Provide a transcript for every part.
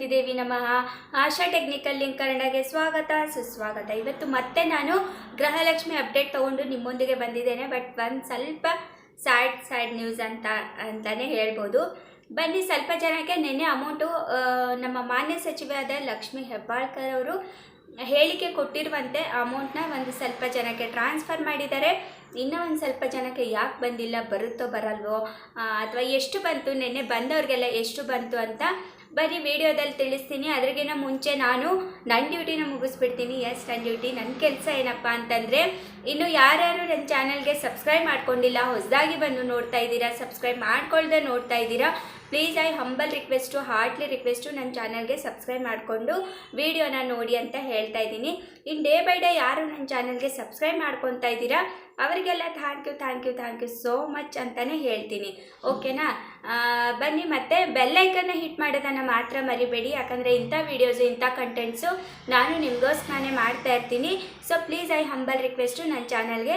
ಗಣಪತಿ ನಮಃ. ಆಶಾ technical link ಕನ್ನಡಗೆ ಸ್ವಾಗತ, ಸುಸ್ವಾಗತ. ಇವತ್ತು ಮತ್ತೆ ನಾನು ಗೃಹಲಕ್ಷ್ಮಿ ಅಪ್ಡೇಟ್ ತೊಗೊಂಡು ನಿಮ್ಮೊಂದಿಗೆ ಬಂದಿದ್ದೇನೆ. ಬಟ್ ಒಂದು ಸ್ವಲ್ಪ ಸ್ಯಾಡ್ ಸ್ಯಾಡ್ ನ್ಯೂಸ್ ಅಂತ ಅಂತಲೇ ಹೇಳ್ಬೋದು. ಬನ್ನಿ, ಸ್ವಲ್ಪ ಜನಕ್ಕೆ ನಿನ್ನೆ ಅಮೌಂಟು ನಮ್ಮ ಮಾನ್ಯ ಸಚಿವರಾದ ಲಕ್ಷ್ಮಿ ಹೆಬ್ಬಾಳ್ಕರ್ ಅವರು ಹೇಳಿಕೆ ಕೊಟ್ಟಿರುವಂತೆ ಅಮೌಂಟ್ನ ಒಂದು ಸ್ವಲ್ಪ ಜನಕ್ಕೆ ಟ್ರಾನ್ಸ್ಫರ್ ಮಾಡಿದ್ದಾರೆ. ಇನ್ನೂ ಒಂದು ಸ್ವಲ್ಪ ಜನಕ್ಕೆ ಯಾಕೆ ಬಂದಿಲ್ಲ, ಬರುತ್ತೋ, ಬರಲ್ವೋ ಅಥವಾ ಎಷ್ಟು ಬಂತು, ನಿನ್ನೆ ಬಂದವ್ರಿಗೆಲ್ಲ ಎಷ್ಟು ಬಂತು ಅಂತ ಬರೀ ವಿಡಿಯೋದಲ್ಲಿ ತಿಳಿಸ್ತೀನಿ. ಅದ್ರಿಗಿನ ಮುಂಚೆ ನಾನು ನನ್ನ ಡ್ಯೂಟಿನ ಮುಗಿಸ್ಬಿಡ್ತೀನಿ. ಎಸ್ ನನ್ನ ಡ್ಯೂಟಿ ನನ್ನ ಕೆಲಸ ಏನಪ್ಪ ಅಂತಂದರೆ, ಇನ್ನು ಯಾರ್ಯಾರು ನನ್ನ ಚಾನಲ್ಗೆ ಸಬ್ಸ್ಕ್ರೈಬ್ ಮಾಡ್ಕೊಂಡಿಲ್ಲ, ಹೊಸದಾಗಿ ಬಂದು ನೋಡ್ತಾ ಇದ್ದೀರಾ ಸಬ್ಸ್ಕ್ರೈಬ್ ಮಾಡ್ಕೊಳ್ದೆ ನೋಡ್ತಾ ಇದ್ದೀರಾ please I humble request heartly request ನನ್ನ ಚಾನಲ್ಗೆ ಸಬ್ಸ್ಕ್ರೈಬ್ ಮಾಡಿಕೊಂಡು ವಿಡಿಯೋನ ನೋಡಿ ಅಂತ ಹೇಳ್ತಾ ಇದ್ದೀನಿ. ಇನ್ನು ಡೇ ಬೈ ಡೇ ಯಾರು ನನ್ನ ಚಾನಲ್ಗೆ ಸಬ್ಸ್ಕ್ರೈಬ್ ಮಾಡ್ಕೊತಾ ಇದ್ದೀರಾ ಅವರಿಗೆಲ್ಲ thank you thank you thank you so much ಅಂತಲೇ ಹೇಳ್ತೀನಿ. ಓಕೆನಾ ಬನ್ನಿ ಮತ್ತೆ ಬೆಲ್ಲೈಕನ್ನ ಹಿಟ್ ಮಾಡೋದನ್ನು ಮಾತ್ರ ಮರಿಬೇಡಿ. ಯಾಕಂದರೆ ಇಂಥ ವೀಡಿಯೋಸು ಇಂಥ ಕಂಟೆಂಟ್ಸು ನಾನು ನಿಮಗೋಸ್ಕರನೇ ಮಾಡ್ತಾ ಇರ್ತೀನಿ. So please I humble request ನನ್ನ ಚಾನಲ್ಗೆ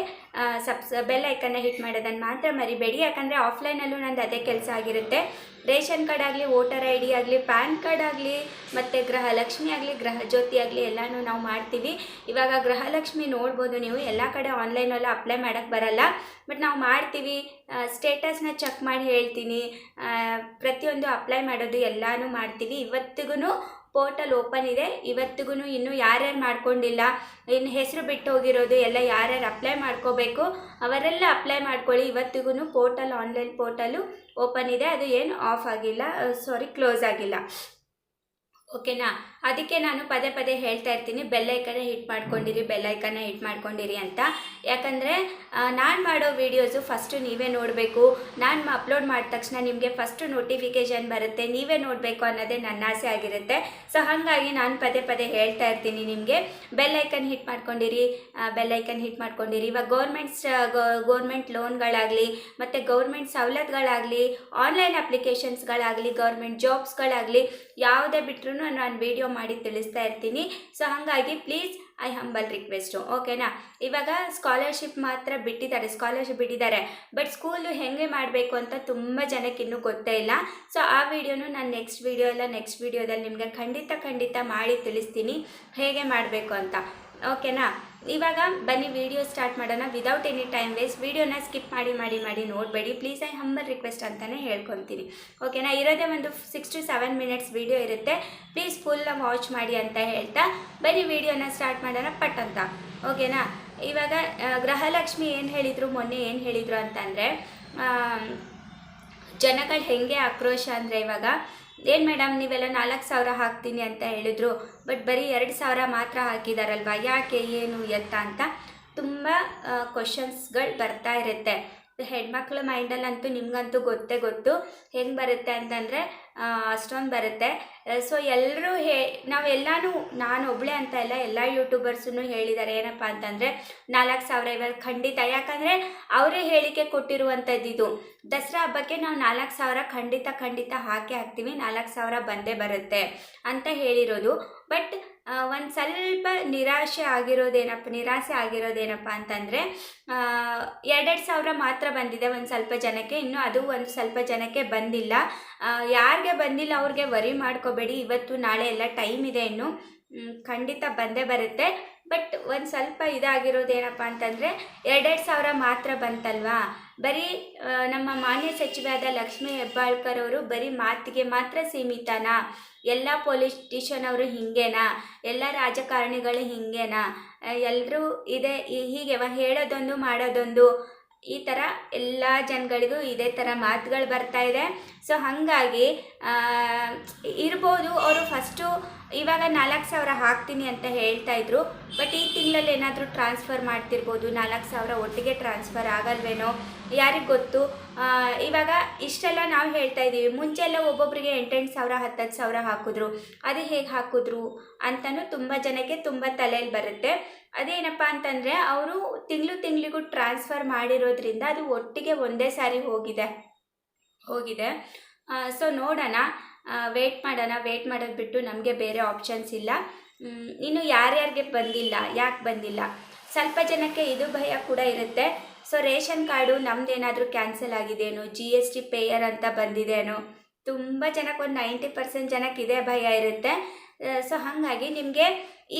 ಸಬ್ಸ್ ಬೆಲ್ ಐಕನ್ನ ಹಿಟ್ ಮಾಡೋದನ್ನು ಮಾತ್ರ ಮರಿಬೇಡಿ. ಯಾಕಂದರೆ ಆಫ್ಲೈನಲ್ಲೂ ನಂದು ಅದೇ ಕೆಲಸ ಆಗಿರುತ್ತೆ. ರೇಷನ್ ಕಾರ್ಡ್ ಆಗಲಿ ವೋಟರ್ ಐ ಡಿ ಆಗಲಿ ಪ್ಯಾನ್ ಕಾರ್ಡ್ ಆಗಲಿ, ಮತ್ತು ಗೃಹಲಕ್ಷ್ಮಿ ಆಗಲಿ ಗೃಹ ಜ್ಯೋತಿ ಆಗಲಿ ಎಲ್ಲನೂ ನಾವು ಮಾಡ್ತೀವಿ. ಇವಾಗ ಗೃಹಲಕ್ಷ್ಮಿ ನೋಡ್ಬೋದು ನೀವು. ಎಲ್ಲ ಕಡೆ ಆನ್ಲೈನಲ್ಲಿ ಅಪ್ಲೈ ಮಾಡೋಕ್ಕೆ ಬರಲ್ಲ. ಬಟ್ ನಾವು ಮಾಡ್ತೀವಿ. ಸ್ಟೇಟಸ್ನ ಚೆಕ್ ಮಾಡಿ ಹೇಳ್ತೀನಿ. ಪ್ರತಿಯೊಂದು ಅಪ್ಲೈ ಮಾಡೋದು ಎಲ್ಲನೂ ಮಾಡ್ತೀವಿ. ಇವತ್ತಿಗೂ ಪೋರ್ಟಲ್ ಓಪನ್ ಇದೆ. ಇವತ್ತಿಗೂ ಇನ್ನೂ ಯಾರ್ಯಾರು ಮಾಡ್ಕೊಂಡಿಲ್ಲ ಇನ್ನು ಹೆಸರು ಬಿಟ್ಟು ಹೋಗಿರೋದು ಎಲ್ಲ ಯಾರ್ಯಾರು ಅಪ್ಲೈ ಮಾಡ್ಕೋಬೇಕು, ಅವರೆಲ್ಲ ಅಪ್ಲೈ ಮಾಡ್ಕೊಳ್ಳಿ. ಇವತ್ತಿಗೂ ಪೋರ್ಟಲ್, ಆನ್ಲೈನ್ ಪೋರ್ಟಲು ಓಪನ್ ಇದೆ. ಅದು ಏನು ಆಫ್ ಆಗಿಲ್ಲ ಸಾರಿ ಕ್ಲೋಸ್ ಆಗಿಲ್ಲ. ಓಕೆನಾ? ಅದಕ್ಕೆ ನಾನು ಪದೇ ಪದೇ ಹೇಳ್ತಾ ಇರ್ತೀನಿ ಬೆಲ್ಲೈಕನ್ನ ಹಿಟ್ ಮಾಡ್ಕೊಂಡಿರಿ ಬೆಲ್ಲೈಕನ್ನ ಹಿಟ್ ಮಾಡ್ಕೊಂಡಿರಿ ಅಂತ. ಯಾಕಂದರೆ ನಾನು ಮಾಡೋ ವೀಡಿಯೋಸು ಫಸ್ಟು ನೀವೇ ನೋಡಬೇಕು. ನಾನು ಅಪ್ಲೋಡ್ ಮಾಡಿದ ತಕ್ಷಣ ನಿಮಗೆ ಫಸ್ಟು ನೋಟಿಫಿಕೇಷನ್ ಬರುತ್ತೆ. ನೀವೇ ನೋಡಬೇಕು ಅನ್ನೋದೇ ನನ್ನ ಆಸೆ ಆಗಿರುತ್ತೆ. ಸೊ ಹಾಗಾಗಿ ನಾನು ಪದೇ ಪದೇ ಹೇಳ್ತಾ ಇರ್ತೀನಿ ನಿಮಗೆ. ಬೆಲ್ಲೈಕನ್ ಹಿಟ್ ಮಾಡ್ಕೊಂಡಿರಿ ಬೆಲ್ಲೈಕನ್ ಹಿಟ್ ಮಾಡ್ಕೊಂಡಿರಿ. ಇವಾಗ ಗೌರ್ಮೆಂಟ್ಸ್ ಗೌರ್ಮೆಂಟ್ ಲೋನ್ಗಳಾಗಲಿ ಮತ್ತು ಗೌರ್ಮೆಂಟ್ ಸವಲತ್ತುಗಳಾಗಲಿ ಆನ್ಲೈನ್ ಅಪ್ಲಿಕೇಶನ್ಸ್ಗಳಾಗಲಿ ಗೌರ್ಮೆಂಟ್ ಜಾಬ್ಸ್ಗಳಾಗಲಿ ಯಾವುದೇ ಬಿಟ್ಟರು ನಾನು ವಿಡಿಯೋ ಮಾಡಿ ತಿಳಿಸ್ತಾ ಇರ್ತೀನಿ. ಸೊ ಹಾಗಾಗಿ ಪ್ಲೀಸ್ ಐ ಹಂಬಲ್ ರಿಕ್ವೆಸ್ಟು ಓಕೆನಾ ಇವಾಗ ಸ್ಕಾಲರ್ಶಿಪ್ ಮಾತ್ರ ಬಿಟ್ಟಿದ್ದಾರೆ. ಸ್ಕಾಲರ್ಶಿಪ್ ಬಿಟ್ಟಿದ್ದಾರೆ. ಬಟ್ ಸ್ಕೂಲು ಹೇಗೆ ಮಾಡಬೇಕು ಅಂತ ತುಂಬ ಜನಕ್ಕೆ ಇನ್ನೂ ಗೊತ್ತೇ ಇಲ್ಲ. ಸೊ ಆ ವಿಡಿಯೋನು ನಾನು ನೆಕ್ಸ್ಟ್ ವಿಡಿಯೋ ಎಲ್ಲ ನೆಕ್ಸ್ಟ್ ವಿಡಿಯೋದಲ್ಲಿ ನಿಮಗೆ ಖಂಡಿತ ಖಂಡಿತ ಮಾಡಿ ತಿಳಿಸ್ತೀನಿ. ಹೇಗೆ ಮಾಡಬೇಕು ಅಂತ. ಓಕೆನಾ ಇವಾಗ ಬನ್ನಿ ವಿಡಿಯೋ ಸ್ಟಾರ್ಟ್ ಮಾಡೋಣ. ವಿದೌಟ್ ಎನಿ ಟೈಮ್ ವೇಸ್ಟ್ ವಿಡಿಯೋನ ಸ್ಕಿಪ್ ಮಾಡಿ ಮಾಡಿ ಮಾಡಿ ನೋಡಬೇಡಿ. ಪ್ಲೀಸ್ ಐ ಹಂಬಲ್ ರಿಕ್ವೆಸ್ಟ್ ಅಂತಲೇ ಹೇಳ್ಕೊತೀನಿ. ಓಕೆನಾ ಇರೋದೇ ಒಂದು six to seven minutes video ಇರುತ್ತೆ. ಪ್ಲೀಸ್ ಫುಲ್ ವಾಚ್ ಮಾಡಿ ಅಂತ ಹೇಳ್ತಾ ಬನ್ನಿ ವಿಡಿಯೋನ ಸ್ಟಾರ್ಟ್ ಮಾಡೋಣ ಪಟ್ ಅಂತ ಓಕೆನಾ ಇವಾಗ ಗೃಹಲಕ್ಷ್ಮಿ ಏನು ಹೇಳಿದರು? ಮೊನ್ನೆ ಏನು ಹೇಳಿದರು ಅಂತಂದರೆ ಜನಗಳು ಹೆಂಗೆ ಆಕ್ರೋಶ ಅಂದರೆ ಇವಾಗ ಏನು ಮೇಡಮ್ ನೀವೆಲ್ಲ ನಾಲ್ಕು ಸಾವಿರ ಹಾಕ್ತೀನಿ ಅಂತ ಹೇಳಿದ್ರು ಬಟ್ ಬರೀ ಎರಡು ಸಾವಿರ ಮಾತ್ರ ಹಾಕಿದಾರಲ್ವಾ? ಯಾಕೆ, ಏನು, ಎತ್ತ ಅಂತ? ತುಂಬ ಕ್ವಶನ್ಸ್ಗಳು ಬರ್ತಾ ಇರುತ್ತೆ. ಹೆಣ್ಮಕ್ಳ ಮೈಂಡಲ್ಲಂತೂ ನಿಮಗಂತೂ ಗೊತ್ತೇ ಗೊತ್ತು. ಹೆಂಗೆ ಬರುತ್ತೆ ಅಂತಂದರೆ ಅಷ್ಟೊಂದು ಬರುತ್ತೆ. ಸೊ ಎಲ್ಲರೂ ಹೇ, ನಾವೆಲ್ಲನೂ, ನಾನು ಒಬ್ಬಳೇ ಅಂತ ಇಲ್ಲ ಎಲ್ಲ ಯೂಟ್ಯೂಬರ್ಸೂ ಹೇಳಿದ್ದಾರೆ ಏನಪ್ಪ ಅಂತಂದರೆ, ನಾಲ್ಕು ಸಾವಿರ ಇವಾಗ ಖಂಡಿತ. ಯಾಕಂದರೆ ಅವರೇ ಹೇಳಿಕೆ ಕೊಟ್ಟಿರುವಂಥದ್ದು ಇದು. ದಸರಾ ಹಬ್ಬಕ್ಕೆ ನಾವು ನಾಲ್ಕು ಸಾವಿರ ಖಂಡಿತ ಖಂಡಿತ ಹಾಕೇ ಹಾಕ್ತೀವಿ. ನಾಲ್ಕು ಸಾವಿರ ಬಂದೇ ಬರುತ್ತೆ ಅಂತ ಹೇಳಿರೋದು. ಬಟ್ ಒಂದು ಸ್ವಲ್ಪ ನಿರಾಶೆ ಆಗಿರೋದೇನಪ್ಪ, ನಿರಾಸೆ ಆಗಿರೋದೇನಪ್ಪ ಅಂತಂದರೆ ಎರಡೆರಡು ಸಾವಿರ ಮಾತ್ರ ಬಂದಿದೆ ಒಂದು ಸ್ವಲ್ಪ ಜನಕ್ಕೆ, ಇನ್ನು ಅದು ಒಂದು ಸ್ವಲ್ಪ ಜನಕ್ಕೆ ಬಂದಿಲ್ಲ. ಯಾರಿಗೆ ಬಂದಿಲ್ಲ ಅವ್ರಿಗೆ ವರಿ ಮಾಡ್ಕೋಬೇಡಿ, ಇವತ್ತು ನಾಳೆ ಎಲ್ಲ ಟೈಮ್ ಇದೆ ಇನ್ನು. ಖಂಡಿತ ಬಂದೇ ಬರುತ್ತೆ. ಬಟ್ ಒಂದು ಸ್ವಲ್ಪ ಇದಾಗಿರೋದು ಏನಪ್ಪ ಅಂತಂದರೆ ಎರಡೆರಡು ಸಾವಿರ ಮಾತ್ರ ಬಂತಲ್ವಾ? ಬರೀ ನಮ್ಮ ಮಾನ್ಯ ಸಚಿವಾದ ಲಕ್ಷ್ಮೀ ಹೆಬ್ಬಾಳ್ಕರ್ ಅವರು ಬರೀ ಮಾತಿಗೆ ಮಾತ್ರ ಸೀಮಿತನಾ? ಎಲ್ಲ ಸ್ಟೇಷನ್ ಅವರು ಹಿಂಗೇನಾ? ಎಲ್ಲ ರಾಜಕಾರಣಿಗಳು ಹಿಂಗೇನಾ? ಎಲ್ಲರೂ ಇದೆ ಹೀಗೆ ಹೇಳೋದೊಂದು ಮಾಡೋದೊಂದು, ಈ ಥರ ಎಲ್ಲ ಜನಗಳಿಗೂ ಇದೇ ಥರ ಮಾತುಗಳು ಬರ್ತಾ ಇದೆ. ಸೊ ಹಾಗಾಗಿ ಇರ್ಬೋದು, ಅವರು ಫಸ್ಟು ಇವಾಗ ನಾಲ್ಕು ಸಾವಿರ ಹಾಕ್ತೀನಿ ಅಂತ ಹೇಳ್ತಾ ಇದ್ರು. ಬಟ್ ಈ ತಿಂಗಳಲ್ಲಿ ಏನಾದರೂ ಟ್ರಾನ್ಸ್ಫರ್ ಮಾಡ್ತಿರ್ಬೋದು, ನಾಲ್ಕು ಸಾವಿರ ಒಟ್ಟಿಗೆ ಟ್ರಾನ್ಸ್ಫರ್ ಆಗಲ್ವೇನೋ, ಯಾರಿಗೆ ಗೊತ್ತು? ಇವಾಗ ಇಷ್ಟೆಲ್ಲ ನಾವು ಹೇಳ್ತಾ ಇದ್ದೀವಿ ಮುಂಚೆ ಎಲ್ಲ ಒಬ್ಬೊಬ್ಬರಿಗೆ ಎಂಟೆಂಟು ಸಾವಿರ, ಹತ್ತತ್ತು ಸಾವಿರ ಹಾಕಿದ್ರು. ಅದು ಹೇಗೆ ಹಾಕಿದ್ರು ಅಂತಲೂ ತುಂಬ ಜನಕ್ಕೆ ತುಂಬ ತಲೆಯಲ್ಲಿ ಬರುತ್ತೆ. ಅದೇನಪ್ಪ ಅಂತಂದರೆ, ಅವರು ತಿಂಗಳು ತಿಂಗಳಿಗೂ ಟ್ರಾನ್ಸ್ಫರ್ ಮಾಡಿರೋದ್ರಿಂದ ಅದು ಒಟ್ಟಿಗೆ ಒಂದೇ ಸಾರಿ ಹೋಗಿದೆ. ಹೋಗಿದೆ. ಸೊ ನೋಡೋಣ. ವೇಟ್ ಮಾಡೋಣ. ವೇಟ್ ಮಾಡೋದು ಬಿಟ್ಟು ನಮಗೆ ಬೇರೆ ಆಪ್ಷನ್ಸ್ ಇಲ್ಲ. ಇನ್ನು ಯಾರ್ಯಾರಿಗೆ ಬಂದಿಲ್ಲ, ಯಾಕೆ ಬಂದಿಲ್ಲ? ಸ್ವಲ್ಪ ಜನಕ್ಕೆ ಇದು ಭಯ ಕೂಡ ಇರುತ್ತೆ. ಸೊ ರೇಷನ್ ಕಾರ್ಡು ನಮ್ದೇನಾದರೂ ಕ್ಯಾನ್ಸಲ್ ಆಗಿದೆಯೇನೋ ಜಿ ಎಸ್ ಟಿ ಪೇಯರ್ ಅಂತ ಬಂದಿದೆಯೇನೋ ತುಂಬ ಜನಕ್ಕೆ ಒಂದು ನೈಂಟಿ ಪರ್ಸೆಂಟ್ ಜನಕ್ಕೆ ಇದೇ ಭಯ ಇರುತ್ತೆ. ಸೊ ಹಾಗಾಗಿ ನಿಮಗೆ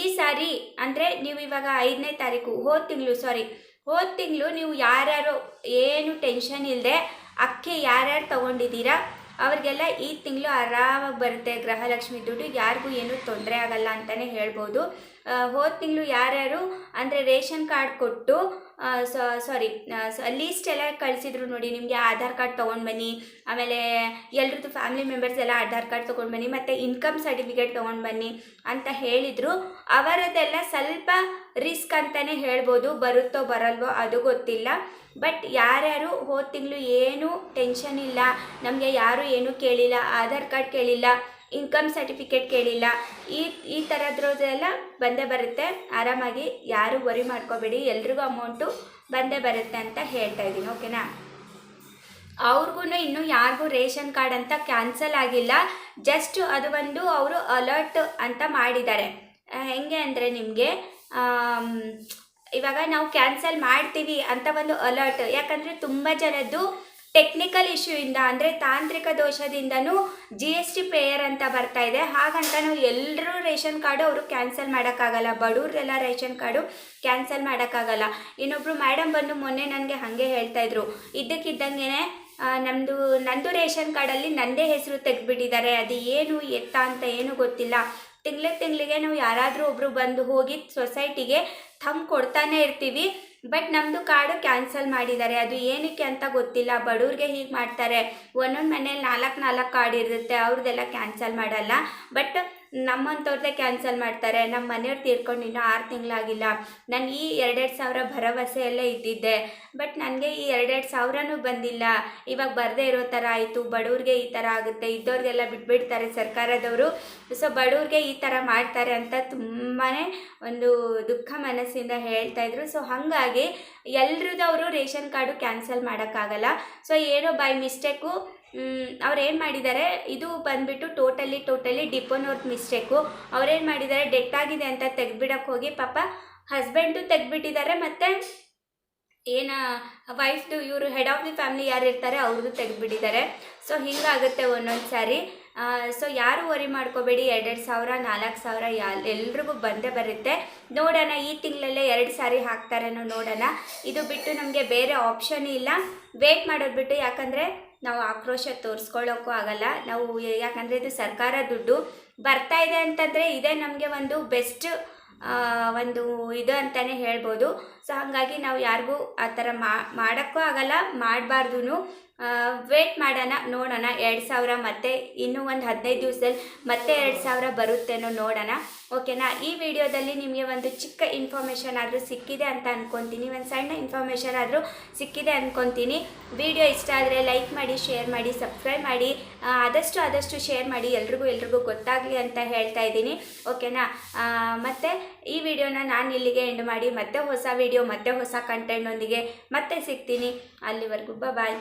ಈ ಸಾರಿ ಅಂದರೆ ನೀವು ಇವಾಗ ಐದನೇ ತಾರೀಕು, ಹೋದ ತಿಂಗಳು ಸಾರಿ ಹೋದ ತಿಂಗಳು ನೀವು ಯಾರ್ಯಾರು ಏನು ಟೆನ್ಷನ್ ಇಲ್ಲದೆ ಅಕ್ಕಿ ಯಾರ್ಯಾರು ತೊಗೊಂಡಿದ್ದೀರಾ? ಅವ್ರಿಗೆಲ್ಲ ಈ ತಿಂಗಳು ಆರಾಮಾಗಿ ಬರುತ್ತೆ. ಗೃಹಲಕ್ಷ್ಮಿ ದುಡ್ಡು ಯಾರಿಗೂ ಏನೂ ತೊಂದರೆ ಆಗಲ್ಲ ಅಂತಲೇ ಹೇಳ್ಬೋದು. ಹೋದ ತಿಂಗಳು ಯಾರ್ಯಾರು? ಅಂದರೆ ರೇಷನ್ ಕಾರ್ಡ್ ಕೊಟ್ಟು ಸಾರಿ ಲೀಸ್ಟ್ ಎಲ್ಲ ಕಳಿಸಿದ್ರು ನೋಡಿ, ನಿಮಗೆ ಆಧಾರ್ ಕಾರ್ಡ್ ತೊಗೊಂಡು ಬನ್ನಿ ಆಮೇಲೆ ಎಲ್ರದ್ದು ಫ್ಯಾಮಿಲಿ ಮೆಂಬರ್ಸ್ ಎಲ್ಲ ಆಧಾರ್ ಕಾರ್ಡ್ ತೊಗೊಂಡು ಬನ್ನಿ ಮತ್ತು ಇನ್ಕಮ್ ಸರ್ಟಿಫಿಕೇಟ್ ತೊಗೊಂಡು ಬನ್ನಿ ಅಂತ ಹೇಳಿದರು. ಅವರದ್ದೆಲ್ಲ ಸ್ವಲ್ಪ ರಿಸ್ಕ್ ಅಂತಲೇ ಹೇಳ್ಬೋದು, ಬರುತ್ತೋ ಬರಲ್ವೋ ಅದು ಗೊತ್ತಿಲ್ಲ. ಬಟ್ ಯಾರ್ಯಾರು ಹೋದ ತಿಂಗಳು ಏನೂ ಟೆನ್ಷನ್ ಇಲ್ಲ, ನಮಗೆ ಯಾರೂ ಏನೂ ಕೇಳಿಲ್ಲ, ಆಧಾರ್ ಕಾರ್ಡ್ ಕೇಳಿಲ್ಲ ಇನ್ಕಮ್ ಸರ್ಟಿಫಿಕೇಟ್ ಕೇಳಿಲ್ಲ. ಈ ಈ ಥರದ್ರದ್ದೆಲ್ಲ ಬಂದೇ ಬರುತ್ತೆ. ಆರಾಮಾಗಿ ಯಾರು ವರಿ ಮಾಡ್ಕೋಬೇಡಿ. ಎಲ್ರಿಗೂ ಅಮೌಂಟು ಬಂದೇ ಬರುತ್ತೆ ಅಂತ ಹೇಳ್ತಾ ಇದ್ದೀನಿ ಓಕೆನಾ ಅವ್ರಿಗೂ ಇನ್ನೂ ಯಾರಿಗೂ ರೇಷನ್ ಕಾರ್ಡ್ ಅಂತ ಕ್ಯಾನ್ಸಲ್ ಆಗಿಲ್ಲ. ಜಸ್ಟ್ ಅದು ಒಂದು ಅವರು ಅಲರ್ಟ್ ಅಂತ ಮಾಡಿದ್ದಾರೆ. ಹೆಂಗೆ ಅಂದರೆ ನಿಮಗೆ ಇವಾಗ ನಾವು ಕ್ಯಾನ್ಸಲ್ ಮಾಡ್ತೀವಿ ಅಂತ ಒಂದು ಅಲರ್ಟ್ ಯಾಕಂದರೆ ತುಂಬ ಜನದ್ದು ಟೆಕ್ನಿಕಲ್ ಇಶ್ಯೂ ಇಂದ, ಅಂದರೆ ತಾಂತ್ರಿಕ ದೋಷದಿಂದನೂ ಜಿ ಎಸ್ ಟಿ ಪೇಯರ್ ಅಂತ ಬರ್ತಾ ಇದೆ. ಹಾಗಂತ ನಾವು ಎಲ್ಲರೂ ರೇಷನ್ ಕಾರ್ಡು ಅವರು ಕ್ಯಾನ್ಸಲ್ ಮಾಡೋಕ್ಕಾಗಲ್ಲ. ಬಡವ್ರದೆಲ್ಲ ರೇಷನ್ ಕಾರ್ಡು ಕ್ಯಾನ್ಸಲ್ ಮಾಡೋಕ್ಕಾಗಲ್ಲ. ಇನ್ನೊಬ್ಬರು ಮೇಡಮ್ ಬಂದು ಮೊನ್ನೆ ನನಗೆ ಹಾಗೆ ಹೇಳ್ತಾ ಇದ್ರು. ಇದ್ದಕ್ಕಿದ್ದಂಗೆ ನಮ್ಮದು ನಂದು ರೇಷನ್ ಕಾರ್ಡಲ್ಲಿ ನನ್ನದೇ ಹೆಸರು ತೆಗೆದುಬಿಟ್ಟಿದ್ದಾರೆ. ಅದು ಏನು ಎತ್ತ ಅಂತ ಏನು ಗೊತ್ತಿಲ್ಲ. ತಿಂಗಳ ತಿಂಗಳಿಗೆ ನಾವು ಯಾರಾದರೂ ಒಬ್ಬರು ಬಂದು ಹೋಗಿ ಸೊಸೈಟಿಗೆ ಥಮ್ ಕೊಡ್ತಾನೆ ಇರ್ತೀವಿ ಬಟ್ ನಮ್ಮದು ಕಾರ್ಡು ಕ್ಯಾನ್ಸಲ್ ಮಾಡಿದ್ದಾರೆ. ಅದು ಏನಕ್ಕೆ ಅಂತ ಗೊತ್ತಿಲ್ಲ. ಬಡವ್ರಿಗೆ ಹೀಗೆ ಮಾಡ್ತಾರೆ. ಒಂದೊಂದು ಮನೇಲಿ ನಾಲ್ಕು ನಾಲ್ಕು ಕಾರ್ಡ್ ಇರುತ್ತೆ. ಅವ್ರದ್ದೆಲ್ಲ ಕ್ಯಾನ್ಸಲ್ ಮಾಡಲ್ಲ. ಬಟ್ ನಮ್ಮಂಥವ್ರದ್ದೇ ಕ್ಯಾನ್ಸಲ್ ಮಾಡ್ತಾರೆ. ನಮ್ಮ ಮನೆಯವ್ರು ತೀರ್ಕೊಂಡು ಇನ್ನೂ ಆರು ತಿಂಗಳಾಗಿಲ್ಲ. ನಾನು ಈ ಎರಡೆರಡು ಸಾವಿರ ಭರವಸೆಯಲ್ಲೇ ಇದ್ದಿದ್ದೆ. ಬಟ್ ನನಗೆ ಈ ಎರಡೆರಡು ಸಾವಿರನೂ ಬಂದಿಲ್ಲ. ಇವಾಗ ಬರದೇ ಇರೋ ಥರ ಆಯಿತು. ಬಡವ್ರಿಗೆ ಈ ಥರ ಆಗುತ್ತೆ. ಇದ್ದವ್ರಿಗೆಲ್ಲ ಬಿಟ್ಬಿಡ್ತಾರೆ ಸರ್ಕಾರದವರು. ಸೊ ಬಡವ್ರಿಗೆ ಈ ಥರ ಮಾಡ್ತಾರೆ ಅಂತ ತುಂಬಾ ಒಂದು ದುಃಖ ಮನಸ್ಸಿಂದ ಹೇಳ್ತಾ ಇದ್ರು. ಸೊ ಹಾಗಾಗಿ ಎಲ್ರದ್ದು ಅವರು ರೇಷನ್ ಕಾರ್ಡು ಕ್ಯಾನ್ಸಲ್ ಮಾಡೋಕ್ಕಾಗಲ್ಲ. ಸೊ ಏನೋ ಬೈ ಮಿಸ್ಟೇಕು ಅವ್ರು ಏನು ಮಾಡಿದ್ದಾರೆ ಇದು ಬಂದ್ಬಿಟ್ಟು ಟೋಟಲಿ ಟೋಟಲಿ ಡಿಪೋನವ್ರದ್ದು ಮಿಸ್ಟೇಕು ಅವ್ರೇನು ಮಾಡಿದ್ದಾರೆ ಡೆತ್ ಆಗಿದೆ ಅಂತ ತೆಗ್ದ್ಬಿಡಕ್ಕೆ ಹೋಗಿ ಪಾಪ ಹಸ್ಬೆಂಡು ತೆಗ್ದುಬಿಟ್ಟಿದ್ದಾರೆ ಮತ್ತು ಏನ ವೈಫ್ದು ಇವರು ಹೆಡ್ ಆಫ್ ದಿ ಫ್ಯಾಮಿಲಿ ಯಾರು ಇರ್ತಾರೆ ಅವ್ರದ್ದು ತೆಗೆದ್ಬಿಟ್ಟಿದ್ದಾರೆ ಸೊ ಹಿಂಗಾಗುತ್ತೆ ಒಂದೊಂದು ಸಾರಿ. ಸೊ ಯಾರು ವರಿ ಮಾಡ್ಕೋಬೇಡಿ ಎರಡೆರಡು ಸಾವಿರ, ನಾಲ್ಕು ಸಾವಿರ ಯಾ ಎಲ್ರಿಗೂ ಬಂದೇ ಬರುತ್ತೆ. ನೋಡೋಣ, ಈ ತಿಂಗಳಲ್ಲೇ ಎರಡು ಸಾರಿ ಹಾಕ್ತಾರೇನೋ ನೋಡೋಣ. ಇದು ಬಿಟ್ಟು ನಮಗೆ ಬೇರೆ ಆಪ್ಷನ್ ಇಲ್ಲ. ವೇಟ್ ಮಾಡೋದು ಬಿಟ್ಟು ಯಾಕಂದರೆ ನಾವು ಆಕ್ರೋಶ ತೋರಿಸ್ಕೊಳ್ಳೋಕ್ಕೂ ಆಗಲ್ಲ. ನಾವು ಯಾಕಂದರೆ ಇದು ಸರ್ಕಾರ ದುಡ್ಡು ಬರ್ತಾ ಇದೆ ಅಂತಂದರೆ ಇದೇ ನಮಗೆ ಒಂದು ಬೆಸ್ಟ್ ಒಂದು ಇದು ಅಂತಲೇ ಹೇಳ್ಬೋದು. ಸೊ ಹಾಗಾಗಿ ನಾವು ಯಾರಿಗೂ ಆ ಥರ ಮಾಡೋಕ್ಕೂ ಆಗಲ್ಲ ಮಾಡಬಾರ್ದು ವೇಟ್ ಮಾಡೋಣ, ನೋಡೋಣ. ಎರಡು ಸಾವಿರ ಮತ್ತೆ ಇನ್ನೂ ಒಂದು ಹದಿನೈದು ದಿವಸದಲ್ಲಿ ಮತ್ತೆ ಎರಡು ಸಾವಿರ ಬರುತ್ತೇನೋ ನೋಡೋಣ. ಓಕೆನಾ? ಈ ವಿಡಿಯೋದಲ್ಲಿ ನಿಮಗೆ ಒಂದು ಚಿಕ್ಕ ಇನ್ಫಾರ್ಮೇಷನ್ ಆದರೂ ಸಿಕ್ಕಿದೆ ಅಂತ ಅಂದ್ಕೊತೀನಿ ಒಂದು ಸಣ್ಣ ಇನ್ಫಾರ್ಮೇಷನ್ ಆದರೂ ಸಿಕ್ಕಿದೆ ಅಂದ್ಕೊತೀನಿ ವಿಡಿಯೋ ಇಷ್ಟ ಆದರೆ ಲೈಕ್ ಮಾಡಿ ಶೇರ್ ಮಾಡಿ ಸಬ್ಸ್ಕ್ರೈಬ್ ಮಾಡಿ. ಆದಷ್ಟು ಆದಷ್ಟು ಶೇರ್ ಮಾಡಿ. ಎಲ್ರಿಗೂ ಎಲ್ರಿಗೂ ಗೊತ್ತಾಗಲಿ ಅಂತ ಹೇಳ್ತಾ ಇದ್ದೀನಿ. ಓಕೆನಾ? ಮತ್ತು ಈ ವಿಡಿಯೋನ ನಾನು ಇಲ್ಲಿಗೆ ಎಂಡ್ ಮಾಡಿ, ಮತ್ತೆ ಹೊಸ ವಿಡಿಯೋ ಮತ್ತೆ ಹೊಸ ಕಂಟೆಂಟ್ನೊಂದಿಗೆ ಮತ್ತೆ ಸಿಗ್ತೀನಿ. ಅಲ್ಲಿವರೆಗೂ ಬಾಯ್